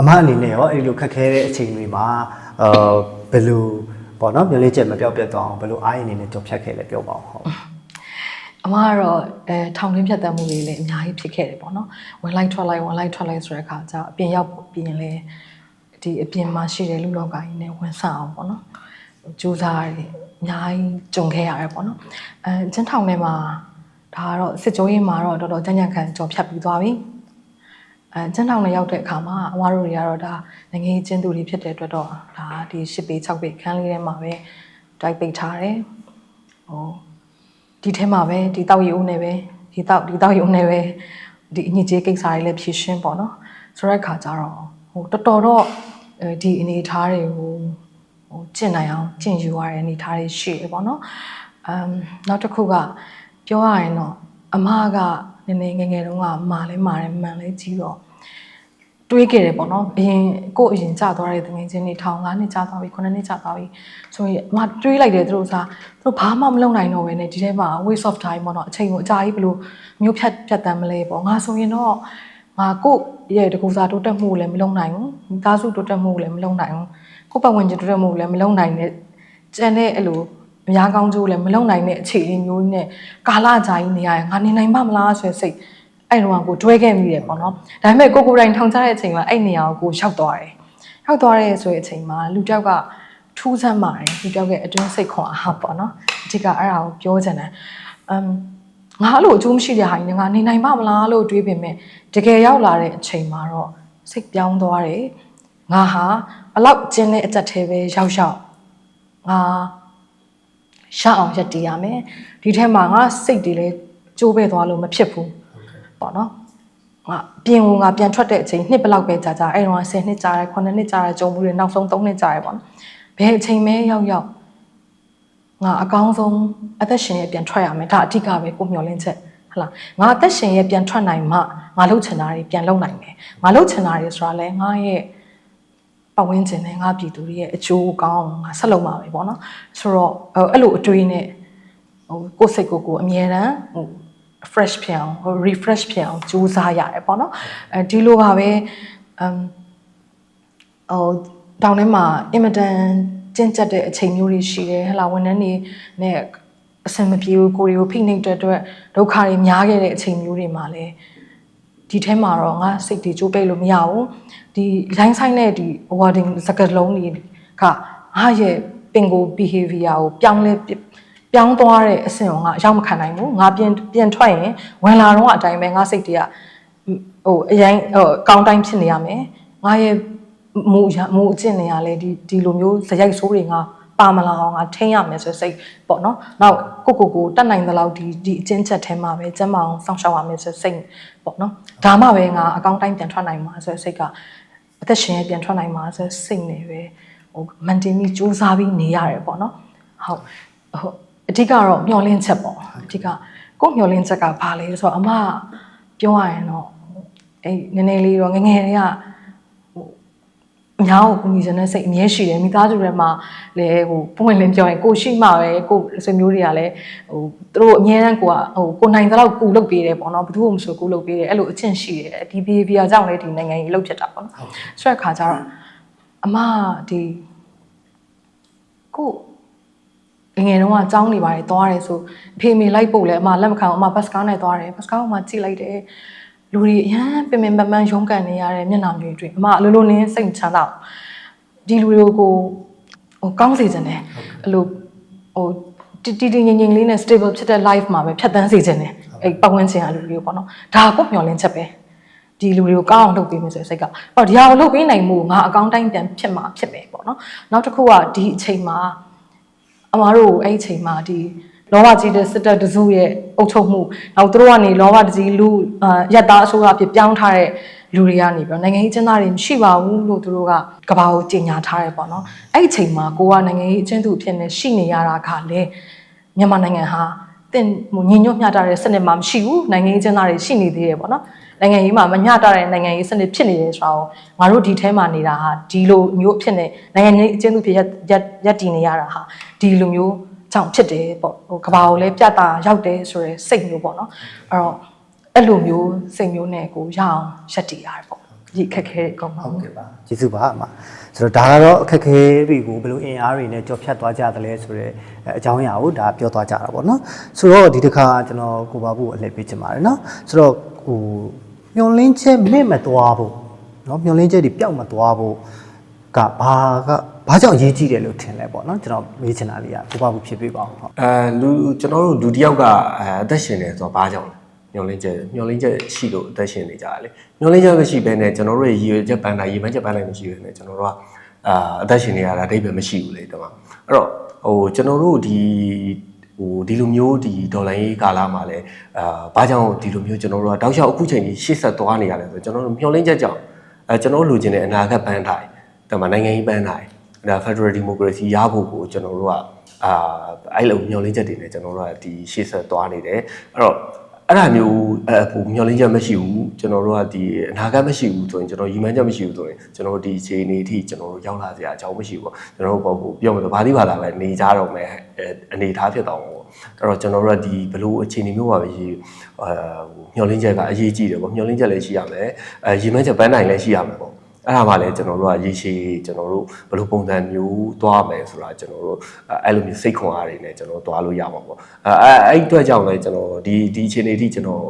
အမအနေနဲ့ရောအဲ့ဒီလိုခက်ခဲတဲ့အချိန်တွေမှာအာဘယ်လိုပေါ့နော်မျိုးလေးချက်မပြောက်ပြတ်သွားအောင်ဘယ်လိုအားရအနေနဲ့ကြော်ဖြတ်ခဲ့လဲပြောပါအောင်ဟုတ်အမကတော့အဲထောင်ရင်းဖြတ်တတ်မှုလေးလည်းအများကြီးဖြစ်ခဲ့တယ်ပေါ့နော်ဝင်လိုက်ထွက်လိုက်ဝင်လိုက်ထွက်လိုက်ဆိုတဲ့အခါကျတော့အပြင်ရောက်ပြင်လဲဒီအပြင်မှာရှိတဲ့လူလောကကြီးနဲ့ဝင်ဆန့်အောင်ပေါ့နော်ကြိုးစားရတယ်အများကြီးကြုံခဲ့ရတယ်ပေါ့နော်အဲကျင်းထောင်ထဲမှာဒါကတော့စစ်ကြောရေးမှာတော့တော်တော်ကြမ်းကြမ်းခံကြော်ဖြတ်ပြီးသွားပြီ အဲကျင်းထောင်နဲ့ရောက်တဲ့အခါမှာအမတို့တွေကတော့ဒါနိုင်ငံရေးကျင်းသူတွေဖြစ်တဲ့အတွက်တော့ဒါဒီ၈ပေ၆ပေခန်းလေးထဲမှာပဲတိုက်ပိတ်ထားတယ်ဟိုဒီထဲမှာပဲဒီတောက်ရီဦးနဲ့ပဲဒီတောက်ဒီတောက်ရီဦးနဲ့ပဲဒီအညစ်အကြေးကိစ္စတွေလည်းဖြည့်ရှင်းပေါ့နော်ဆိုတဲ့အခါကျတော့ဟိုတော်တော်တော့အဲဒီအနေအထားတွေကိုဟိုကျင့်နိုင်အောင်ကျင့်ယူရတဲ့အနေအထားတွေရှိတယ်ပေါ့နော်အမ်နောက်တစ်ခုကပြောရရင်တော့အမက နည်းနည်းငယ်ငယ်တုန်းကမာလဲမာတယ်မှန်လဲကြီးတော့တွေးခဲ့တယ်ပေါ့နော်အရင်ကို့အရင်ကြာသွားတဲ့တငယ်ချင်းတွေထောင်၅နှစ်ကြာသွားပြီ9နှစ်ကြာသွားပြီဆိုရင်အမတွေးလိုက်တယ်သူတို့စားသူတို့ဘာမှမလုပ်နိုင်တော့ဘဲねဒီထဲမှာ waste of time ပေါ့နော်အချိန်ကိုအကြာကြီးဘယ်လိုမျိုးဖြတ်ဖြတ်တမ်းမလဲပေါ့ငါဆိုရင်တော့ငါကို့ရဲ့တကူစားတိုးတက်မှုကိုလည်းမလုပ်နိုင်ဘူးမိသားစုတိုးတက်မှုကိုလည်းမလုပ်နိုင်ဘူးကို့ပတ်ဝန်းကျင်တိုးတက်မှုကိုလည်းမလုပ်နိုင်တဲ့ကျန်တဲ့အဲ့လို အများကောင်းကျိုးလည်းမလုပ်နိုင်တဲ့အခြေအနေမျိုးကြီးနဲ့ကာလကြာကြီးနေရရင်ငါနေနိုင်မှမလားဆိုတဲ့စိတ်အဲ့တော့ကိုတွဲခဲ့မိတယ်ပေါ့နော်ဒါပေမဲ့ကိုကိုယ်တိုင်ထောင်ချတဲ့အချိန်မှာအဲ့နေရာကိုကိုရောက်သွားတယ်ရောက်သွားတဲ့ဆိုတဲ့အချိန်မှာလူတစ်ယောက်ကထူးဆန်းပါတယ်လူတစ်ယောက်ရဲ့အတွင်းစိတ်ခွန်အားပေါ့နော်အဓိကအဲ့ဒါကိုပြောချင်တယ်အမ်ငါအဲ့လိုအကျိုးမရှိတဲ့ဟာကြီးငါနေနိုင်မမလားလို့တွေးပေမဲ့တကယ်ရောက်လာတဲ့အချိန်မှာတော့စိတ်ပြောင်းသွားတယ်ငါဟာဘလောက်ကျင်းတဲ့အသက်သေးပဲရောက်ရောက်ငါ ရှောက်အောင်ရက်တည်ရမယ်ဒီထဲမှာငါစိတ်တွေလည်းကျိုးပဲသွားလို့မဖြစ်ဘူးပေါ့နော်ငါပြင်ဝင်ငါပြန်ထွက်တဲ့အချိန်နှစ်ဘလောက်ပဲကြာကြာအဲ့တော့10နှစ်ကြာတယ်9နှစ်ကြာတယ်ကြုံမှုတွေနောက်ဆုံး3နှစ်ကြာတယ်ပေါ့နော်ဘယ်အချိန်မဲရောက်ရောက်ငါအကောင်းဆုံးအသက်ရှင်ရဲ့ပြန်ထွက်ရမယ်ဒါအဓိကပဲကိုမျှော်လင့်ချက်ဟလာငါအသက်ရှင်ရဲ့ပြန်ထွက်နိုင်မှငါလှုပ်ချင်တာတွေပြန်လုပ်နိုင်မယ်ငါလှုပ်ချင်တာတွေဆိုတာလဲငါရဲ့ ပတ်ဝန်းကျင်နဲ့ငါပြည်သူတွေရဲ့အကျိုးကောင်းငါဆက်လုပ်မှာပဲပေါ့နော်ဆိုတော့အဲ့လိုအတွေးနဲ့ဟိုကိုယ်စိတ်ကိုကိုယ်အမြဲတမ်းဟို fresh ဖြစ်အောင်ဟို refresh ဖြစ်အောင်ကြိုးစားရတယ်ပေါ့နော်အဲဒီလိုပါပဲအမ်ဟိုတောင်ထဲမှာအင်မတန်ကျင့်ကြက်တဲ့အချိန်မျိုးတွေရှိတယ်ဟလာဝန်ထမ်းတွေနဲ့အဆင်မပြေဘူးကိုယ်တွေကိုဖိနှိပ်တဲ့အတွက်ဒုက္ခတွေများခဲ့တဲ့အချိန်မျိုးတွေမှာလည်း ဒီထဲမှာတော့ငါစိတ်တွေကြိုးပိတ်လို့မရဘူးဒီ line sign နဲ့ဒီ wording စကားလုံးတွေကငါရဲ့ပင်ကို behavior ကိုပြောင်းလဲပစ်ပြောင်းသွားတဲ့အဆင့်ကိုငါအရောက်မခံနိုင်ဘူးငါပြန်ပြန်ထွက်ရင်ဝင်လာတော့အတိုင်းပဲငါစိတ်တွေကဟိုအရင်ဟိုကောင်းတိုင်းဖြစ်နေရမယ်ငါရဲ့မူရမူအကျင့်နေရလဲဒီဒီလိုမျိုးဇယိုက်ဆိုးတွေငါ ပါမလာအောင်ငါထိန်းရမယ်ဆိုစိတ်ပေါ့နော်နောက်ကိုကိုကိုတတ်နိုင်သလောက်ဒီဒီအကျင့်ချက်ထဲမှာပဲကျမ်းမအောင်စောင့်ရှောက်ရမယ်ဆိုစိတ်ပေါ့နော်ဒါမှပဲငါအကောင်းတိုင်းပြန်ထွက်နိုင်မှာဆိုစိတ်ကအသက်ရှင်ရပြန်ထွက်နိုင်မှာဆိုစိတ်နေပဲဟိုမန်တင်ပြီးစူးစမ်းပြီးနေရတယ်ပေါ့နော်ဟုတ်ဟုတ်အဓိကတော့မျောလင်းချက်ပေါ့အဓိကကို့မျောလင်းချက်ကဘာလဲဆိုတော့အမပြောရရင်တော့အဲ့နည်းနည်းလေးတော့ငယ်ငယ်လေးကဟို အများကိုကူညီစတဲ့စိတ်အမြဲရှိတယ်မိသားစုတွေမှာလည်းဟိုပွင့်လင်းပြောရင်ကိုရှိမှပဲကိုဆွေမျိုးတွေကလည်းဟိုသူတို့အမြဲတမ်းကိုကဟိုကိုနိုင်တဲ့လောက်ကူလုပ်ပေးတယ်ပေါ့နော်ဘယ်သူမှမဆိုကူလုပ်ပေးတယ်အဲ့လိုအချင်းရှိတယ်ဒီ behavior ကြောင့်လည်းဒီနိုင်ငံကြီးလုပ်ဖြစ်တာပေါ့နော်ဆိုတဲ့အခါကျတော့အမဒီကိုငငယ်တုန်းကကြောင်းနေပါတယ်သွားတယ်ဆိုအဖေမေလိုက်ပို့လဲအမလက်မခံအောင်အမဘတ်စကားနဲ့သွားတယ်ဘတ်စကားကမှကြည့်လိုက်တယ် လူတွေအရန်ပင်ပင်ပန်းပန်းရုန်းကန်နေရတဲ့မျက်နှာမျိုးတွေအမအလိုလိုနင်းစိတ်ချမ်းသာဒီလူတွေကိုဟိုကောင်းစေချင်တယ်အဲ့လိုဟိုတီတီတီငင်ငင်လေးနဲ့ stable ဖြစ်တဲ့ life မှာပဲဖြတ်သန်းစေချင်တယ်အဲ့ပတ်ဝန်းကျင်ကလူတွေပေါ့နော်ဒါကိုမျှော်လင့်ချက်ပဲဒီလူတွေကိုကောင်းအောင်လုပ်ပေးမယ်ဆိုတဲ့စိတ်ကဟောဒီဟာကိုလုပ်ပေးနိုင်မှုငါအကောင်းတိုင်းပြန်ဖြစ်မှာဖြစ်မယ်ပေါ့နော်နောက်တစ်ခုကဒီအချိန်မှာအမားတို့အဲ့ဒီအချိန်မှာဒီ လောဘကြီးတဲ့စစ်တပ်တစုရဲ့အုပ်ချုပ်မှုနောက်သူတို့ကနေလောဘတကြီးလူအာရက်သားအစိုးရအဖြစ်ပြောင်းထားတဲ့လူတွေကနေပြီးတော့နိုင်ငံရေးအကျဉ်းသားတွေမရှိပါဘူးလို့သူတို့ကကဘာကိုကြေညာထားတယ်ပေါ့နော်အဲ့ဒီအချိန်မှာကိုကနိုင်ငံရေးအကျဉ်းသူအဖြစ်နဲ့ရှိနေရတာကလည်းမြန်မာနိုင်ငံဟာတင်ဟိုညီညွတ်မျှတတဲ့စနစ်မှမရှိဘူးနိုင်ငံရေးအကျဉ်းသားတွေရှိနေသေးတယ်ပေါ့နော်နိုင်ငံရေးမှာမမျှတတဲ့နိုင်ငံရေးစနစ်ဖြစ်နေတယ်ဆိုတော့ငါတို့ဒီထဲမှာနေတာဟာဒီလိုမျိုးဖြစ်နေနိုင်ငံရေးအကျဉ်းသူဖြစ်ရက်ရက်ရက်တည်နေရတာဟာဒီလိုမျိုး ကြောင့်ဖြစ်တယ်ပေါ့ဟိုကဘာကိုလည်းပြတာရောက်တယ်ဆိုရယ်စိတ်မျိုးပေါ့နော်အဲ့တော့အဲ့လိုမျိုးစိတ်မျိုးနဲ့ကိုရအောင်ရက်တည်ရတယ်ပေါ့ဒီခက်ခဲတဲ့အကောင်ပါဟုတ်ကဲ့ပါကျေးဇူးပါအမဆိုတော့ဒါကတော့အခက်အခဲတွေကိုဘယ်လိုအင်အားတွေနဲ့ကြော်ဖြတ်သွားကြသလဲဆိုတော့အကြောင်းအရာကိုဒါပြောသွားကြတာပေါ့နော်ဆိုတော့ဒီတစ်ခါကျွန်တော်ကိုပါဘူးအလှည့်ပေးချင်ပါတယ်နော်ဆိုတော့ဟိုမျောလင်းချက်မဲ့မသွားဖို့နော်မျောလင်းချက်တွေပျောက်မသွားဖို့ကဘာက ဘာကြောင့်အရေးကြီးတယ်လို့ထင်လဲပေါ့နော်ကျွန်တော်မေးချင်တာလေးကကိုပါဘူးဖြစ်ပြပါအောင်ဟုတ်အဲလူကျွန်တော်တို့လူတစ်ယောက်ကအဲအသက်ရှင်နေဆိုတော့ဘာကြောင့်လဲမျောလင်းချက်မျောလင်းချက်ရှိလို့အသက်ရှင်နေကြတယ်လေမျောလင်းချက်မရှိဘဲနဲ့ကျွန်တော်တို့ရဲ့ရည်ရွယ်ချက်ပန်းတာရည်မှန်းချက်ပန်းတိုင်းမရှိဘဲနဲ့ကျွန်တော်တို့ကအာအသက်ရှင်နေရတာအဓိပ္ပာယ်မရှိဘူးလေတမအဲ့တော့ဟိုကျွန်တော်တို့ဒီဟိုဒီလိုမျိုးဒီဒေါ်လာရေးကာလမှာလဲအာဘာကြောင့်ဒီလိုမျိုးကျွန်တော်တို့ကတောက်လျှောက်အခုချိန်ကြီးရှေ့ဆက်သွားနေရတယ်ဆိုတော့ကျွန်တော်တို့မျောလင်းချက်ကြောင့်အဲကျွန်တော်တို့လူချင်းတဲ့အနာဂတ်ပန်းတိုင်းတမနိုင်ငံရေးပန်းတိုင်း ဒါ Federal Democracy ရဖို့ကိုကျွန်တော်တို့ကအာအဲ့လိုမျောလင်းချက်တွေနဲ့ကျွန်တော်တို့ကဒီရှေ့ဆက်သွားနေတယ်အဲ့တော့အဲ့ဒါမျိုးအပူမျောလင်းချက်မရှိဘူးကျွန်တော်တို့ကဒီအနာဂတ်မရှိဘူးဆိုရင်ကျွန်တော်ရည်မှန်းချက်မရှိဘူးဆိုရင်ကျွန်တော်တို့ဒီခြေအနေအထိကျွန်တော်တို့ရောက်လာစရာအကြောင်းမရှိဘူးပေါ့ကျွန်တော်တို့ပေါ့ဟိုပြောမှဆိုဘာတိဘာသာပဲနေကြတော့မယ်အဲအနေထားဖြစ်တော့ပေါ့အဲ့တော့ကျွန်တော်တို့ကဒီဘလို့အခြေအနေမျိုးပါပဲရှိအဲမျောလင်းချက်ကအရေးကြီးတယ်ပေါ့မျောလင်းချက်လည်းရှိရမယ်အဲရည်မှန်းချက်ပန်းနိုင်လည်းရှိရမယ်ပေါ့ အဲ့ဒါမှလည်းကျွန်တော်တို့ကရေရှည်ကျွန်တော်တို့ဘယ်လိုပုံစံမျိုးသွားမယ်ဆိုတာကျွန်တော်တို့အဲ့လိုမျိုးစိတ်ခွန်အားတွေနဲ့ကျွန်တော်သွားလို့ရမှာပေါ့အဲအဲ့အဲ့အတွက်ကြောင့်လည်းကျွန်တော်ဒီဒီအခြေအနေအထိကျွန်တော်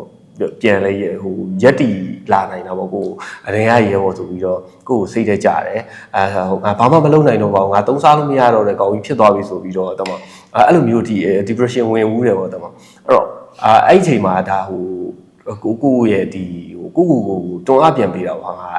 ပြန်လဲဟိုရက်တီလာနိုင်တာပေါ့ကိုအရင်ကရေပေါ်ဆိုပြီးတော့ကိုကိုစိတ်ထဲကြတယ်အဲဟိုငါဘာမှမလုပ်နိုင်တော့ပါဘူးငါသုံးစားလို့မရတော့တဲ့ကောင်ကြီးဖြစ်သွားပြီဆိုပြီးတော့တမအဲ့လိုမျိုးဒီ depression ဝင်ဦးတယ်ပေါ့တမအဲ့တော့အဲ့အချိန်မှာဒါဟိုကိုကိုရဲ့ဒီဟိုကိုကိုကိုတွန်းအားပြန်ပေးတာပေါ့ငါ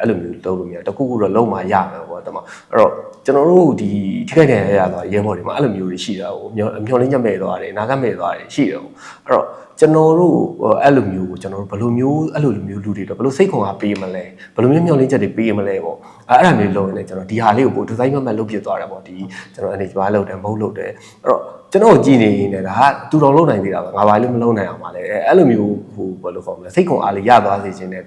အဲ့အဲ့လိုမျိုးလုပ်လို့မရတကူကူတော့လုံးမရမယ်ပေါ့တမအဲ့တော့ကျွန်တော်တို့ဒီထိခိုက်တယ်ရသွားရဲဘော်တွေမှာအဲ့လိုမျိုးတွေရှိတာဟိုမျောမျောလင်းချက်မဲ့သွားတယ်နာကမဲ့သွားတယ်ရှိတယ်ပေါ့အဲ့တော့ကျွန်တော်တို့အဲ့လိုမျိုးကိုကျွန်တော်တို့ဘယ်လိုမျိုးအဲ့လိုမျိုးလူတွေတော့ဘယ်လိုစိတ်ခွန်အားပေးမလဲဘယ်လိုမျိုးမျောလင်းချက်တွေပေးမလဲပေါ့အဲ့အဲ့ဒါမျိုးလုပ်နေကျွန်တော်ဒီဟာလေးကိုပိုဒီဇိုင်းမှတ်မှတ်လုပ်ပြသွားတယ်ပေါ့ဒီကျွန်တော်အနေကျွားလုပ်တယ်မဟုတ်လုပ်တယ်အဲ့တော့ကျွန်တော်ကြည်နေနေဒါကတူတော်လုပ်နိုင်သေးတာပဲငါဘာလို့မလုပ်နိုင်အောင်ပါလဲအဲ့လိုမျိုးဟိုဘယ်လိုခေါ်မလဲစိတ်ခွန်အားလေးရသွားစေခြင်းနဲ့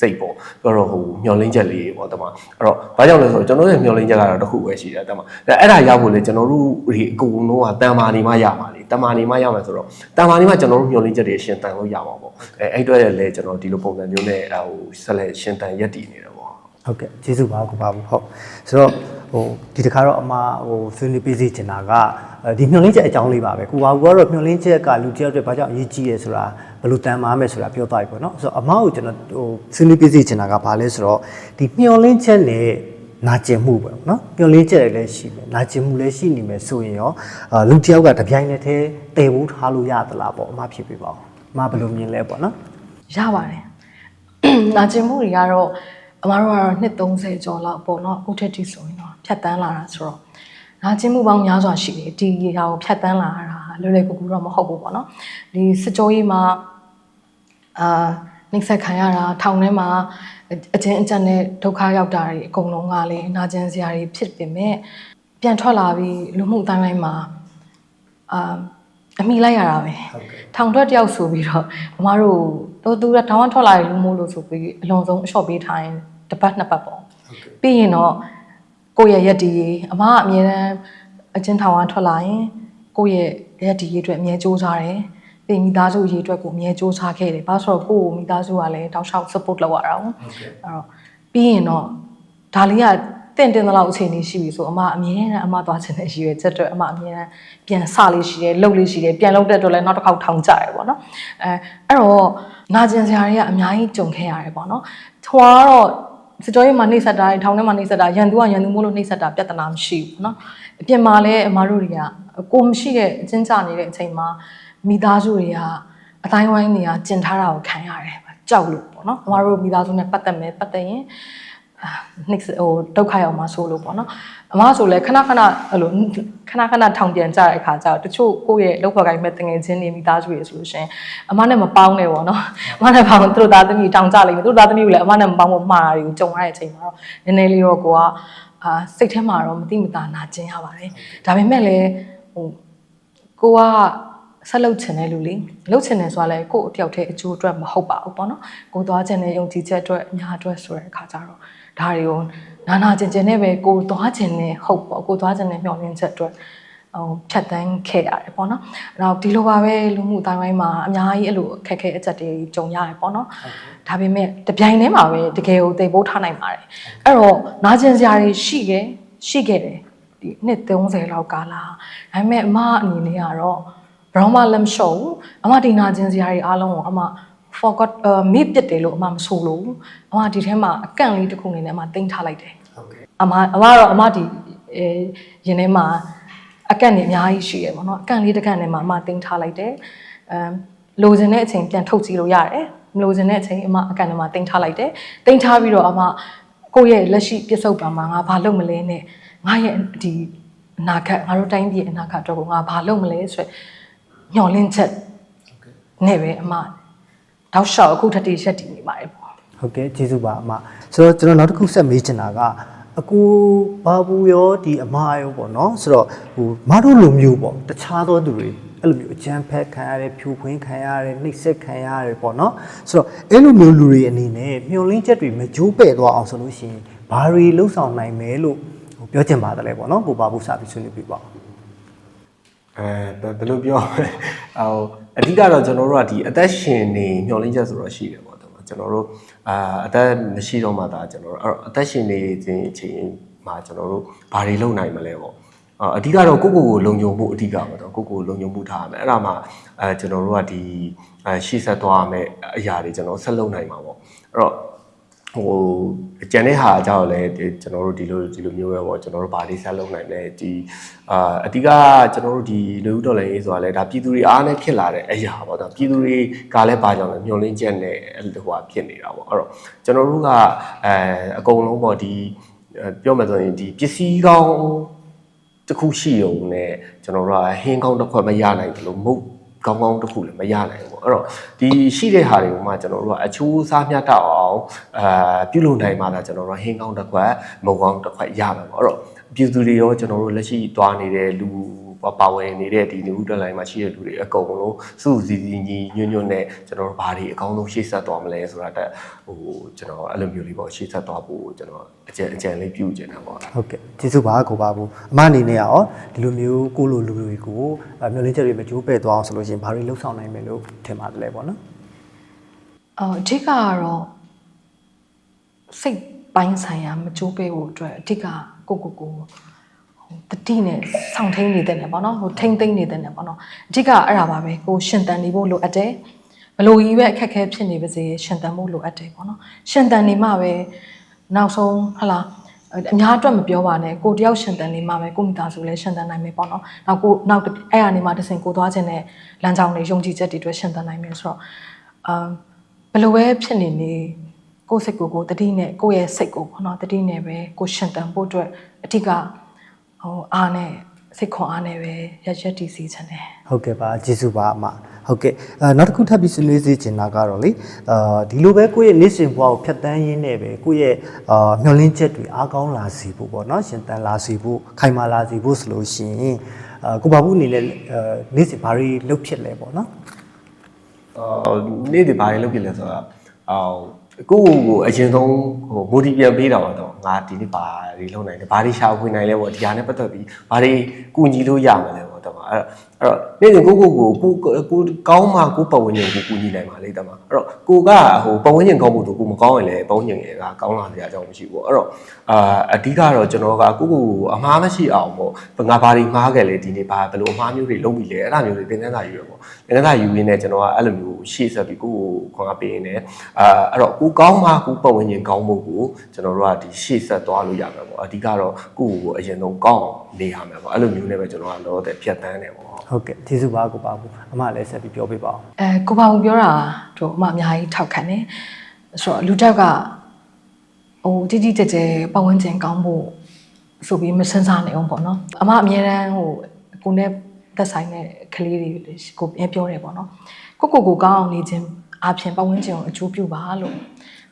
စိတ်ပေါ့ပြောတော့ဟိုမျောလင်းချက်လေးပေါ့တမအဲ့တော့ဘာကြောင့်လဲဆိုတော့ကျွန်တော်ရဲ့မျောလင်းချက်ကတော့တစ်ခုပဲရှိတယ်တမအဲ့အဲ့ဒါရောက်ဖို့လေကျွန်တော်တို့ဒီအကုန်လုံးကတန်မာနေမှရမှာလေတန်မာနေမှရမှာဆိုတော့တန်မာနေမှကျွန်တော်တို့မျောလင်းချက်တွေရှင်းတန်လို့ရမှာပေါ့အဲအဲ့အတွက်လည်းကျွန်တော်ဒီလိုပုံစံမျိုးနဲ့ဟိုဆက်လက်ရှင်းတန်ရက်တည်နေတယ်ပေါ့ဟုတ်ကဲ့ကျေးဇူးပါကိုပါဘူးဟုတ်ဆိုတော့ဟိုဒီတစ်ခါတော့အမဟိုဆွေးနွေးပေးစီချင်တာကဒီမျောလင်းချက်အကြောင်းလေးပါပဲကိုပါဘူးကတော့မျောလင်းချက်ကလူတစ်ယောက်အတွက်ဘာကြောင့်အရေးကြီးရဲဆိုတာ ဘယ်လိုတန်မာမယ်ဆိုတာပြောသွားပြီပေါ့နော်ဆိုတော့အမကိုကျွန်တော်ဟိုဆွေးနွေးပေးစီချင်တာကဘာလဲဆိုတော့ဒီမျောလင်းချက်နဲ့နာကျင်မှုပဲနော်မျောလင်းချက်လည်းရှိမယ်နာကျင်မှုလည်းရှိနေမယ်ဆိုရင်ရောအာလူတစ်ယောက်ကတပြိုင်နက်တည်းတည်ဖို့ထားလို့ရသလားပေါ့အမဖြစ်ပြပါဦးအမဘယ်လိုမြင်လဲပေါ့နော်ရပါတယ်။နာကျင်မှုတွေကတော့အမားတို့ကတော့နှစ်30ကျော်လောက်ပေါ့နော်အခုထက်ထိဆိုရင်တော့ဖြတ်တန်းလာတာဆိုတော့နာကျင်မှုပေါင်းများစွာရှိတယ်ဒီဟာကိုဖြတ်တန်းလာတာ လွယ်လွယ်ကူကူတော့မဟုတ်ဘူးပေါ့နော်ဒီစကြောရေးမှာအာနှိမ့်ဆက်ခံရတာထောင်ထဲမှာအချင်းအကျန်နဲ့ဒုက္ခရောက်တာတွေအကုန်လုံးကလည်းနာကျင်စရာတွေဖြစ်ပေမဲ့ပြန်ထွက်လာပြီးလူမှုအတိုင်းတိုင်းမှာအာအမိလိုက်ရတာပဲဟုတ်ကဲ့ထောင်ထွက်တယောက်ဆိုပြီးတော့အမားတို့သူသူကထောင်ကထွက်လာရလို့မို့လို့ဆိုပြီးအလုံးစုံအလျှော့ပေးထားရင်တစ်ပတ်နှစ်ပတ်ပေါ့ပြီးရင်တော့ကိုယ့်ရဲ့ရက်တီရေးအမားကအမြဲတမ်းအချင်းထောင်ကထွက်လာရင်ကိုယ့်ရဲ့ ရက်တီရေးအတွက်အမြဲစူးစမ်းတယ်ပြီးမိသားစုရေးအတွက်ကိုအမြဲစူးစမ်းခဲ့တယ်ဘာလို့ဆိုတော့ကိုယ့်ကိုမိသားစုကလည်းတောက်လျှောက် support လုပ်ရတာဟုတ်အဲ့တော့ပြီးရင်တော့ဒါလေးကတင့်တင်တဲ့လောက်အခြေအနေရှိပြီဆိုအမအမြဲတမ်းအမသွားချင်တဲ့ရည်ရွယ်ချက်အတွက်အမအမြဲတမ်းပြန်စလေးရှိတယ်လှုပ်လေးရှိတယ်ပြန်လှုပ်တဲ့အတွက်လည်းနောက်တစ်ခေါက်ထောင်ကြတယ်ပေါ့နော်အဲအဲ့တော့နာကျင်စရာတွေကအများကြီးကြုံခဲ့ရတယ်ပေါ့နော်ထွာကတော့ စကြောရေးမှာနှိမ့်ဆက်တာထောင်ထဲမှာနှိမ့်ဆက်တာရန်သူကရန်သူမို့လို့နှိမ့်ဆက်တာပြဿနာမရှိဘူးပေါ့နော်အပြင်မှာလည်းအမတို့တွေကကိုမရှိတဲ့အချင်းချနေတဲ့အချိန်မှာမိသားစုတွေကအတိုင်းဝိုင်းတွေကကျင်ထားတာကိုခံရတယ်ကြောက်လို့ပေါ့နော်အမတို့မိသားစုနဲ့ပတ်သက်မယ်ပတ်သက်ရင် နှိမ့်ဟိုဒုက္ခရောက်မှာဆိုလို့ပေါ့နော်အမဆိုလဲခဏခဏအဲ့လိုခဏခဏထောင်ပြန်ကြတဲ့အခါကျတော့တချို့ကိုယ့်ရဲ့လောက်ဖော်ကိုင်းမဲ့တငယ်ချင်းတွေမိသားစုတွေဆိုလို့ရှင်အမနဲ့မပေါင်းနဲ့ပေါ့နော်အမနဲ့ပေါင်းသူတို့သားသမီးတောင်ကြလိမ့်မယ်သူတို့သားသမီးကိုလည်းအမနဲ့မပေါင်းဖို့မှားတာတွေကိုကြုံရတဲ့အချိန်မှာတော့နည်းနည်းလေးတော့ကိုကအာစိတ်ထဲမှာတော့မတိမတာနာကျင်ရပါတယ်ဒါပေမဲ့လည်းဟိုကိုကဆက်လုပ်ချင်တဲ့လူလေးလုပ်ချင်တယ်ဆိုတာလဲကိုယ့်အတယောက်တည်းအကျိုးအတွက်မဟုတ်ပါဘူးပေါ့နော်ကိုသွားချင်တဲ့ယုံကြည်ချက်အတွက်အများအတွက်ဆိုတဲ့အခါကျတော့ ဒါတွေကိုနာနာကျင်ကျင်နဲ့ပဲကိုသွားချင်တဲ့ဟုတ်ပေါ့ကိုသွားချင်တဲ့မျှော်လင့်ချက်အတွက်ဟိုဖြတ်တန်းခဲ့ရတယ်ပေါ့နော်အဲ့တော့ဒီလိုပါပဲလူမှုအတိုင်းဝိုင်းမှာအများကြီးအဲ့လိုအခက်အခဲအကျက်တွေကြုံရတယ်ပေါ့နော်ဒါပေမဲ့တပြိုင်တည်းမှာပဲတကယ်ကိုသိဖို့ထားနိုင်ပါတယ်အဲ့တော့နာကျင်စရာတွေရှိခဲ့ရှိခဲ့တယ်ဒီနှစ်30လောက်ကာလဒါပေမဲ့အမအနေနဲ့ကတော့ brown မလက်မလျှော့ဘူးအမဒီနာကျင်စရာတွေအားလုံးကိုအမ forgot အမေ့ပြစ်တယ်လို့အမမဆိုလို့ဘူးအမဒီထဲမှာအကန့်လေးတစ်ခုအနေနဲ့အမတင်ထားလိုက်တယ်ဟုတ်ကဲ့အမအမကတော့အမဒီအဲရင်ထဲမှာအကန့်နေအများကြီးရှိရပေါ့နော်အကန့်လေးတစ်ကန့်နဲ့မှအမတင်ထားလိုက်တယ်အမ်လိုချင်တဲ့အချိန်ပြန်ထုတ်ကြည့်လို့ရတယ်မလိုချင်တဲ့အချိန်အမအကန့်နဲ့မှတင်ထားလိုက်တယ်တင်ထားပြီးတော့အမကိုယ့်ရဲ့လက်ရှိပြစ္ဆုတ်ပံမှာငါဘာလုပ်မလဲနဲ့ငါရဲ့ဒီအနာဂတ်ငါတို့တိုင်းပြည်အနာဂတ်တော့ကိုငါဘာလုပ်မလဲဆိုရယ်ညှော်လင့်ချက်နဲ့ပဲအမ တောက်လျှောက်အခုထက်တည်းရက်တည်နေပါတယ်ပေါ့ဟုတ်ကဲ့ကျေးဇူးပါအမဆိုတော့ကျွန်တော်နောက်တစ်ခုဆက်မေးချင်တာကအကူဘာဘူးရောဒီအမရောပေါ့နော်ဆိုတော့ဟိုမတို့လိုမျိုးပေါ့တခြားသောသူတွေအဲ့လိုမျိုးအကြမ်းဖက်ခံရတယ်ဖြူခွင်းခံရတယ်နှိပ်စက်ခံရတယ်ပေါ့နော်ဆိုတော့အဲ့လိုမျိုးလူတွေအနေနဲ့မျောလင်းချက်တွေမကြိုးပဲ့သွားအောင်ဆိုလို့ရှိရင်ဘာတွေလှုပ်ဆောင်နိုင်မယ်လို့ဟိုပြောချင်ပါတယ်လေပေါ့နော်ကိုဘာဘူးစပြီးဆွေးနွေးပြပါဦးအဲဘယ်ဘယ်လိုပြောမလဲဟို အဓိကတော့ကျွန်တော်တို့ကဒီအသက်ရှင်နေမျှော်လင့်ချက်ဆိုတော့ရှိတယ်ပေါ့တော့ကျွန်တော်တို့အာအသက်မရှိတော့မှဒါကျွန်တော်တို့အဲ့တော့အသက်ရှင်နေခြင်းအချိန်မှာကျွန်တော်တို့ဘာတွေလုပ်နိုင်မလဲပေါ့အာအဓိကတော့ကိုယ့်ကိုယ်ကိုလုံခြုံဖို့အဓိကပါတော့ကိုယ့်ကိုယ်ကိုလုံခြုံမှုထားရမယ်အဲ့ဒါမှအဲကျွန်တော်တို့ကဒီအဲရှေ့ဆက်သွားရမယ်အရာတွေကျွန်တော်ဆက်လုပ်နိုင်မှာပေါ့အဲ့တော့ ဟိုကျန်တဲ့ဟာအကြောင်းလည်းဒီကျွန်တော်တို့ဒီလိုဒီလိုမျိုးပဲပေါ့ကျွန်တော်တို့ဗာလေးဆက်လုပ်နိုင်တယ်ဒီအာအဓိကကျွန်တော်တို့ဒီလူဦးတော်လည်းရေးဆိုတာလည်းဒါပြည်သူတွေအားနဲ့ဖြစ်လာတဲ့အရာပေါ့ဒါပြည်သူတွေကလည်းပါကြောင်လည်းမျောလင်းချက်နဲ့ဟိုဟာဖြစ်နေတာပေါ့အဲ့တော့ကျွန်တော်တို့ကအဲအကုန်လုံးပေါ့ဒီအဲပြောမှဆိုရင်ဒီပစ္စည်းကောင်းတစ်ခုရှိုံနဲ့ကျွန်တော်တို့ကဟင်းကောင်းတစ်ခွက်မရနိုင်ဘူးလို့မဟုတ် ကောင်းကောင်းတစ်ခုလည်းမရနိုင်ဘူးပေါ့အဲ့တော့ဒီရှိတဲ့ဟာတွေကိုမှကျွန်တော်တို့ကအချိုးစားမျှတအောင်အာပြုလုပ်နိုင်မှသာကျွန်တော်တို့ဟင်းကောင်းတစ်ခွက်မုံကောင်းတစ်ခွက်ရမှာပေါ့အဲ့တော့ပြည်သူတွေရောကျွန်တော်တို့လက်ရှိသွားနေတဲ့လူ ပါဝင်နေတဲ့ဒီ new deadline မှာရှိတဲ့လူတွေအကုန်လုံးစုစည်းစည်းညီညွတ်ညွတ်နဲ့ကျွန်တော်တို့ဘာတွေအကောင်းဆုံးရှေ့ဆက်သွားမလဲဆိုတာတက်ဟိုကျွန်တော်အဲ့လိုမျိုးလေးပေါ့ရှေ့ဆက်သွားဖို့ကျွန်တော်အကြံအကြံလေးပြုချင်တာပေါ့ဟုတ်ကဲ့ကျေးဇူးပါကိုပါဘူးအမအနေနဲ့ရောဒီလိုမျိုးကိုလိုလူတွေကိုအဲမျောလင်းချက်တွေမကြိုးပဲ့သွားအောင်ဆိုလို့ရှိရင်ဘာတွေလှုပ်ဆောင်နိုင်မယ်လို့ထင်ပါတယ်လေပေါ့နော်အော်အဓိကကတော့စိတ်ပိုင်းဆိုင်ရာမကြိုးပေးဖို့အတွက်အဓိကကိုကိုကိုဟို တတိနဲ့ဆောင်းထိန်နေတဲ့နဲ့ပေါ့နော်ဟိုထိန်သိမ့်နေတဲ့နဲ့ပေါ့နော်အဓိကအဲ့ဒါပါပဲကိုရှင်တန်နေဖို့လိုအပ်တယ်ဘလို့ကြီးပဲအခက်အခဲဖြစ်နေပါစေရှင်တန်ဖို့လိုအပ်တယ်ပေါ့နော်ရှင်တန်နေမှပဲနောက်ဆုံးဟလာအများအတွက်မပြောပါနဲ့ကိုတယောက်ရှင်တန်နေမှပဲကိုမိသားစုလည်းရှင်တန်နိုင်မယ်ပေါ့နော်နောက်ကိုနောက်အဲ့ဟာနေမှတစ်စင်ကိုသွားခြင်းနဲ့လမ်းကြောင်းတွေယုံကြည်ချက်တွေအတွက်ရှင်တန်နိုင်မယ်ဆိုတော့အမ်ဘယ်လိုပဲဖြစ်နေနေကိုယ့်စိတ်ကိုယ်ကိုတတိနဲ့ကိုယ့်ရဲ့စိတ်ကိုပေါ့နော်တတိနဲ့ပဲကိုယ်ရှင်တန်ဖို့အတွက်အဓိက ဟိုအားနဲ့စိတ်ခွန်အားနဲ့ပဲရရက်တည်စီခြင်းတယ်ဟုတ်ကဲ့ပါကျေးဇူးပါအမဟုတ်ကဲ့အဲနောက်တစ်ခုထပ်ပြီးဆွေးနွေးစေချင်တာကတော့လေအာဒီလိုပဲကိုယ့်ရဲ့နေ့စဉ်ဘဝကိုဖြတ်တန်းရင်းနဲ့ပဲကိုယ့်ရဲ့အာမျောလင်းချက်တွေအားကောင်းလာစေဖို့ပေါ့နော်ရှင်တန်လာစေဖို့ခိုင်မာလာစေဖို့ဆိုလို့ရှိရင်အာကိုဘာဘူးအနေနဲ့အဲနေ့စဉ်ဘာတွေလုပ်ဖြစ်လဲပေါ့နော်အော်နေ့တွေဘာတွေလုပ်ပြလဲဆိုတော့အော် ကိုယ့်ကိုယ်ကိုအရင်ဆုံးဟိုမိုဒီပြန်ပေးတာပါတော့ငါဒီနေ့ဘာတွေလုပ်နိုင်လဲဘာတွေရှာဖွေနိုင်လဲပေါ့ဒီဟာနဲ့ပတ်သက်ပြီးဘာတွေကူညီလို့ရမှာလဲပေါ့တော့အဲ့တော့အဲ့တော့နေ့စဉ်ကိုယ့်ကိုယ်ကိုကိုကိုကောင်းမှကိုပတ်ဝန်းကျင်ကိုကူညီနိုင်ပါလေတမအဲ့တော့ကိုကဟိုပတ်ဝန်းကျင်ကောင်းဖို့တို့ကိုမကောင်းရင်လည်းပတ်ဝန်းကျင်ကကောင်းလာစရာအကြောင်းမရှိဘူးပေါ့အဲ့တော့အာအဓိကတော့ကျွန်တော်ကကိုယ့်ကိုယ်ကိုအမှားမရှိအောင်ပေါ့ငါဘာတွေမှားခဲ့လဲဒီနေ့ဘာဘယ်လိုအမှားမျိုးတွေလုပ်ပြီလဲအဲ့ဒါမျိုးတွေသင်ခန်းစာယူရပေါ့သင်ခန်းစာယူရင်းနဲ့ကျွန်တော်ကအဲ့လိုမျိုးရှေ့ဆက်ပြီးကိုယ့်ကိုခွန်အားပေးနေအာအဲ့တော့ကိုကောင်းမှကိုပတ်ဝန်းကျင်ကောင်းဖို့ကိုကျွန်တော်တို့ကဒီရှေ့ဆက်သွားလို့ရမှာပေါ့အဓိကတော့ကိုယ့်ကိုအရင်ဆုံးကောင်းနေရမှာပေါ့အဲ့လိုမျိုးနဲ့ပဲကျွန်တော်ကလောတဲ့ဖြတ်တန်းတယ်ပေါ့ ဟုတ်ကဲ့ကျေးဇူးပါကိုပါဘူးအမလည်းဆက်ပြီးပြောပြပါအောင်အဲကိုပါဘူးပြောတာတို့အမအများကြီးထောက်ခံတယ်ဆိုတော့လူတယောက်ကဟိုတိတိကျကျပတ်ဝန်းကျင်ကောင်းဖို့ဆိုပြီးမစင်စားနေအောင်ပေါ့နော်အမအများတန်းဟိုကိုနဲ့သက်ဆိုင်တဲ့ကလေးတွေကိုပြန်ပြောတယ်ပေါ့နော်ကိုကိုကိုကောင်းအောင်နေခြင်းအပြင်ပတ်ဝန်းကျင်ကိုအကျိုးပြုပါလို့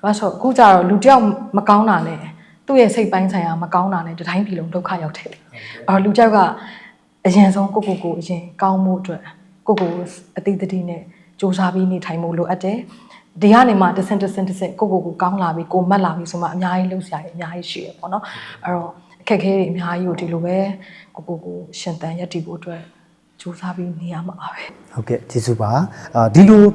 ဘာလို့ဆိုအခုကျတော့လူတယောက်မကောင်းတာနဲ့သူ့ရဲ့စိတ်ပိုင်းဆိုင်ရာမကောင်းတာနဲ့တတိုင်းပြည်လုံးဒုက္ခရောက်တယ်လေအော်လူတယောက်က အရင်ဆုံးကိုကိုကိုအရင်ကောင်းမှုအတွက်ကိုကိုအတိတ်တတိနဲ့စူးစမ်းပြီးနေထိုင်မှုလိုအပ်တယ်ဒီကနေမှတစ်ဆင့်တစ်ဆင့်တစ်ဆင့်ကိုကိုကိုကောင်းလာပြီကိုမတ်လာပြီဆိုမှအများကြီးလှုပ်ရှားရအများကြီးရှိရပေါ့နော်အဲ့တော့အခက်အခဲတွေအများကြီးကိုဒီလိုပဲကိုကိုကိုရှင်တန်ရက်တည်ဖို့အတွက်စူးစမ်းပြီးနေရမှာပါပဲဟုတ်ကဲ့ကျေးဇူးပါအာဒီလိုစ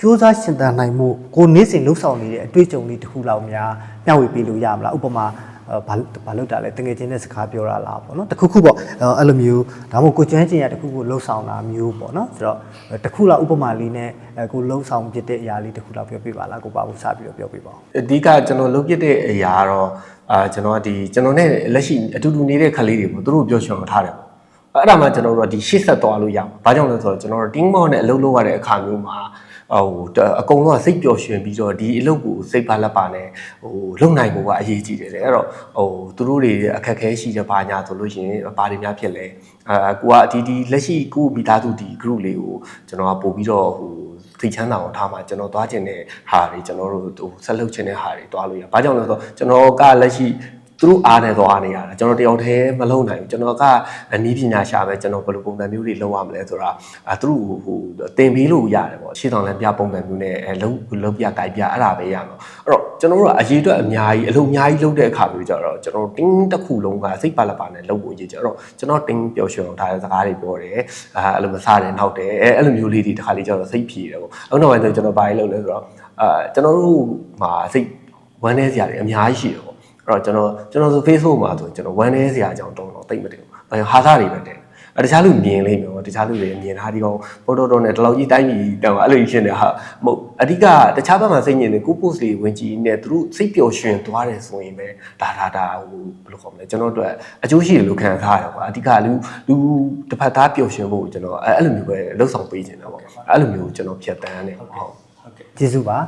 조사ရှင်သန်နိုင်မှုကိုနေ့စဉ်လှုပ်ဆောင်နေတဲ့အတွေ့အကြုံလေးတစ်ခုလောက်များမျှဝေပေးလို့ရမလားဥပမာအဲ ဘာဘာလုပ်တာလဲတငယ်ချင်းနဲ့စကားပြောတာလားပေါ့နော်တစ်ခုခုပေါ့အဲအဲ့လိုမျိုးဒါမှမဟုတ်ကိုကျွမ်းကျင်ရတစ်ခုခုလှုပ်ဆောင်တာမျိုးပေါ့နော်ဆိုတော့တစ်ခုလောက်ဥပမာလေးနဲ့အဲကိုလှုပ်ဆောင်ဖြစ်တဲ့အရာလေးတစ်ခုလောက်ပြောပြပါလားကိုပါဘူးစပြီးတော့ပြောပြပါဦးအဓိကကျွန်တော်လုပ်ပြတဲ့အရာကတော့အာကျွန်တော်ကဒီကျွန်တော်နဲ့လက်ရှိအတူတူနေတဲ့ခလေးတွေပေါ့သူတို့ကိုပြောချင်အောင်ထားတယ်ပေါ့အဲ့ဒါမှကျွန်တော်တို့ကဒီရှေ့ဆက်သွားလို့ရမှာဘာကြောင့်လဲဆိုတော့ကျွန်တော်တို့ team mode နဲ့အလုပ်လုပ်ရတဲ့အခါမျိုးမှာ ဟိုအကုန်လုံးကစိတ်ပျော်ရွှင်ပြီးတော့ဒီအလုပ်ကိုစိတ်ပါလက်ပါနဲ့ဟိုလုပ်နိုင်ဖို့ကအရေးကြီးတယ်လေအဲ့တော့ဟိုသူတို့တွေအခက်အခဲရှိတဲ့ဘာညာဆိုလို့ရှိရင်ဘာတွေများဖြစ်လဲအာကိုကဒီဒီလက်ရှိကိုမိသားစုဒီ group လေးကိုကျွန်တော်ကပို့ပြီးတော့ဟိုသိချမ်းသာအောင်ထားမှာကျွန်တော်သွားခြင်းတဲ့ဟာတွေကျွန်တော်တို့ဟိုဆက်လုပ်ခြင်းတဲ့ဟာတွေသွားလို့ရ။ဘာကြောင့်လဲဆိုတော့ကျွန်တော်ကလက်ရှိ သူတို့အားနဲ့သွားနေရတာကျွန်တော်တယောက်တည်းမလုပ်နိုင်ဘူးကျွန်တော်ကအနည်းပညာရှာပဲကျွန်တော်ဘယ်လိုပုံစံမျိုးတွေလုပ်ရမလဲဆိုတာအဲသူတို့ဟိုတင်ပေးလို့ရတယ်ပေါ့ရှေ့ဆောင်လည်းပြပုံစံမျိုးနဲ့အဲလုံးလုံးပြကြိုက်ပြအဲ့ဒါပဲရမှာအဲ့တော့ကျွန်တော်တို့ကအရေးအတွက်အများကြီးအလုပ်အများကြီးလုပ်တဲ့အခါမျိုးကြတော့ကျွန်တော်တင်းတစ်ခုလုံးကစိတ်ပါလက်ပါနဲ့လုပ်ဖို့ရည်ကြတော့ကျွန်တော်တင်းပျော်ရွှင်အောင်ဒါစကားတွေပြောတယ်အဲအဲ့လိုမစားတယ်နောက်တယ်အဲအဲ့လိုမျိုးလေးတွေတစ်ခါလေးကျတော့စိတ်ဖြည်တယ်ပေါ့အခုနောက်ပိုင်းကျကျွန်တော်ဘာကြီးလုပ်လဲဆိုတော့အာကျွန်တော်တို့မှာစိတ်ဝမ်းနည်းစရာတွေအများကြီးရှိတယ်ပေါ့အဲ့ တော့ကျွန်တော်ကျွန်တော်ဆို Facebook မှာဆိုကျွန်တော်ဝမ်းနည်းစရာအကြောင်းတုံးတော့တိတ်မတင်ဘူး။ဘာလို့ဟာသားတွေပဲတင်။အဲတခြားလူမြင်လိမ့်မယ်ပေါ့တခြားလူတွေမြင်တာဒီကောင်ပေါ်တော်တော်နဲ့ဒီလောက်ကြီးတိုင်းပြည်တောင်အဲ့လိုကြီးဖြစ်နေဟာမဟုတ်အဓိကတခြားဘက်မှာစိတ်ညစ်နေကို post လေးဝင်ကြည့်နေသူတို့စိတ်ပျော်ရွှင်သွားတယ်ဆိုရင်ပဲဒါဒါဒါဟိုဘယ်လိုခေါ်မလဲကျွန်တော်တို့အကျိုးရှိတယ်လို့ခံစားရတယ်ကွာအဓိကလူလူတစ်ဖက်သားပျော်ရွှင်ဖို့ကျွန်တော်အဲ့လိုမျိုးပဲလှုပ်ဆောင်ပေးနေတာပေါ့အဲ့လိုမျိုးကျွန်တော်ဖြတ်တန်းနေဟုတ်ကျေးဇူးပါ